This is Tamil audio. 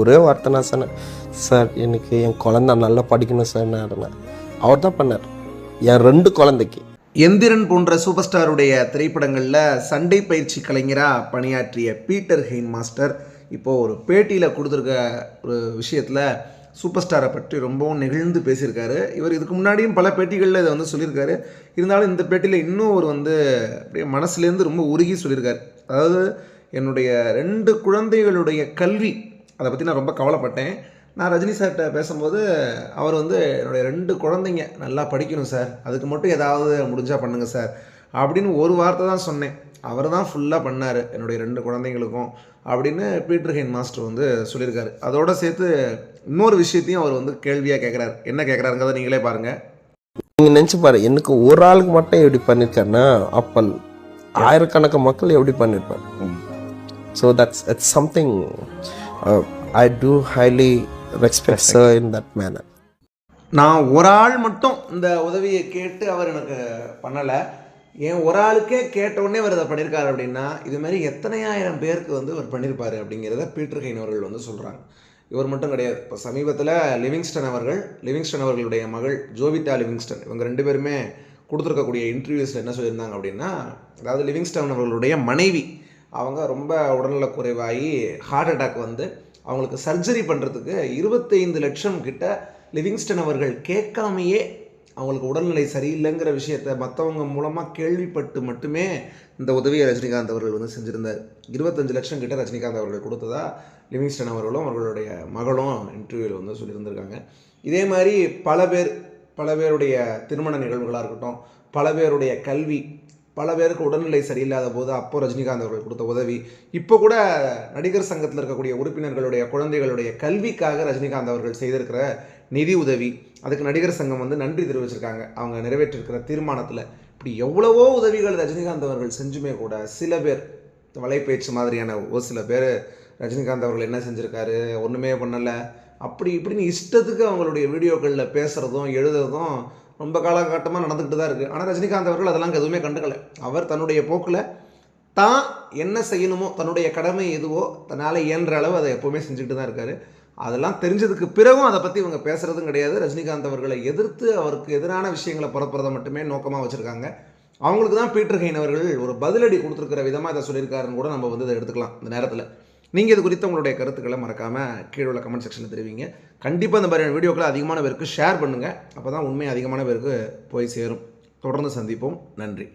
ஒரே வார்த்தை நான் சொன்னேன். சார் எனக்கு என் குழந்தை நல்லா படிக்கணும் சார் நான் அவர் தான் பண்ணார். என் ரெண்டு குழந்தைக்கு. எந்திரன் போன்ற சூப்பர் ஸ்டாருடைய திரைப்படங்களில் சண்டை பயிற்சி கலைஞராக பணியாற்றிய பீட்டர் ஹெயின் மாஸ்டர் இப்போது ஒரு பேட்டியில் கொடுத்துருக்க ஒரு விஷயத்தில் சூப்பர் ஸ்டாரை பற்றி ரொம்பவும் நெகிழ்ந்து பேசியிருக்காரு. இவர் இதுக்கு முன்னாடியும் பல பேட்டிகளில் இதை வந்து சொல்லியிருக்காரு. இருந்தாலும் இந்த பேட்டியில் இன்னும் ஒரு வந்து அப்படியே மனசுலேருந்து ரொம்ப உருகி சொல்லியிருக்காரு. அதாவது என்னுடைய ரெண்டு குழந்தைகளுடைய கல்வி அதை பற்றி நான் ரொம்ப கவலைப்பட்டேன். நான் ரஜினி சார்கிட்ட பேசும்போது அவர் வந்து என்னுடைய ரெண்டு குழந்தைங்க நல்லா படிக்கணும் சார். அதுக்கு மட்டும் ஏதாவது முடிஞ்சால் பண்ணுங்க சார். அப்படின்னு ஒரு வார்த்தை தான் சொன்னேன். அவர் தான் ஃபுல்லாக பண்ணார். என்னுடைய ரெண்டு குழந்தைங்களுக்கும் அப்படின்னு பீட்டர் ஹெயின் மாஸ்டர் வந்து சொல்லியிருக்காரு. அதோட சேர்த்து இன்னொரு விஷயத்தையும் அவர் வந்து கேள்வியாக கேட்குறாரு என்ன கேட்குறாருங்கிறத நீங்களே பாருங்கள் நீங்கள் நினச்சி பாரு எனக்கு ஒரு ஆளுக்கு மட்டும் எப்படி பண்ணியிருக்காருன்னா அப்பன் ஆயிரக்கணக்கான மக்கள் எப்படி பண்ணியிருப்பார் so that's it's something I do highly respect sir in that manner நான் ஒரு ஆள் மட்டும் இந்த உதவியை கேட்டு அவர் எனக்கு பண்ணலை. ஏன் ஒரு ஆளுக்கே கேட்ட உடனே அவர் அதை பண்ணியிருக்காரு அப்படின்னா இது மாதிரி எத்தனையாயிரம் பேருக்கு வந்து அவர் பண்ணியிருப்பாரு அப்படிங்கிறத பீட்டர் ஹெயின் அவர்கள் வந்து சொல்கிறாங்க இவர் மட்டும் கிடையாது. இப்போ சமீபத்தில் லிவிங்ஸ்டன் அவர்கள் லிவிங்ஸ்டன் அவர்களுடைய மகள் ஜோவிதா லிவிங்ஸ்டன் இவங்க ரெண்டு பேருமே கொடுத்துருக்கக்கூடிய இன்டர்வியூஸில் என்ன சொல்லியிருந்தாங்க அப்படின்னா அதாவது லிவிங்ஸ்டன் அவர்களுடைய மனைவி அவங்க ரொம்ப உடல்நலக் குறைவாகி ஹார்ட் அட்டாக் வந்து அவங்களுக்கு சர்ஜரி பண்ணுறதுக்கு இருபத்தைந்து லட்சம் கிட்ட லிவிங்ஸ்டன் அவர்கள் கேட்காமையே அவங்களுக்கு உடல்நிலை சரியில்லைங்கிற விஷயத்த மற்றவங்க மூலமாக கேள்விப்பட்டு மட்டுமே இந்த உதவியை ரஜினிகாந்த் அவர்கள் வந்து செஞ்சுருந்தார். இருபத்தஞ்சு லட்சம் கிட்ட ரஜினிகாந்த் அவர்கள் கொடுத்ததா லிவிங்ஸ்டன் அவர்களும் அவர்களுடைய மகளும் இன்டர்வியூவில் வந்து சொல்லியிருந்திருக்காங்க. இதே மாதிரி பல பேர் பல பேருடைய திருமண நிகழ்வுகளாக இருக்கட்டும் பல பேருடைய கல்வி பல பேருக்கு உடல்நிலை சரியில்லாத போது அப்போ ரஜினிகாந்த் அவர்கள் கொடுத்த உதவி. இப்போ கூட நடிகர் சங்கத்தில் இருக்கக்கூடிய உறுப்பினர்களுடைய குழந்தைகளுடைய கல்விக்காக ரஜினிகாந்த் அவர்கள் செய்திருக்கிற நிதி உதவி. அதுக்கு நடிகர் சங்கம் வந்து நன்றி தெரிவிச்சிருக்காங்க. அவங்க நிறைவேற்றிருக்கிற தீர்மானத்தில். இப்படி எவ்வளவோ உதவிகள் ரஜினிகாந்த் அவர்கள் செஞ்சுமே கூட சில பேர் வலைப்பயிற்சி மாதிரியான ஒரு சில பேர் ரஜினிகாந்த் அவர்கள் என்ன செஞ்சுருக்காரு ஒன்றுமே பண்ணலை. அப்படி இப்படின்னு இஷ்டத்துக்கு அவங்களுடைய வீடியோக்களில் பேசுகிறதும் எழுதுறதும் ரொம்ப காலகட்டமாக நடந்துக்கிட்டு தான் இருக்குது ஆனால் ரஜினிகாந்த் அவர்கள் அதெல்லாம் எதுவுமே கண்டுக்கலை. அவர் தன்னுடைய போக்கில் தான் என்ன செய்யணுமோ தன்னுடைய கடமை எதுவோ தன்னால் இயன்ற அளவு அதை எப்போவுமே செஞ்சுக்கிட்டு தான் இருக்காரு. அதெல்லாம் தெரிஞ்சதுக்கு பிறகும் அதை பற்றி இவங்க பேசுகிறதும் கிடையாது. ரஜினிகாந்த் அவர்களை எதிர்த்து அவருக்கு எதிரான விஷயங்களை பரப்புறதை மட்டுமே நோக்கமாக வச்சுருக்காங்க. அவங்களுக்கு தான் பீட்டர் ஹெயின் அவர்கள் ஒரு பதிலடி கொடுத்துருக்கிற விதமாக இதை சொல்லியிருக்காருன்னு கூட நம்ம வந்து இதை எடுத்துக்கலாம். இந்த நேரத்தில் நீங்கள் இது குறித்து உங்களுடைய கருத்துக்களை மறக்காமல் கீழே உள்ள கமெண்ட் செக்ஷனில் தெரிவிங்க. கண்டிப்பாக இந்த மாதிரியான வீடியோக்களை அதிகமான பேருக்கு ஷேர் பண்ணுங்கள் அப்போ தான் உண்மை அதிகமான பேருக்கு போய் சேரும். தொடர்ந்து சந்திப்போம். நன்றி.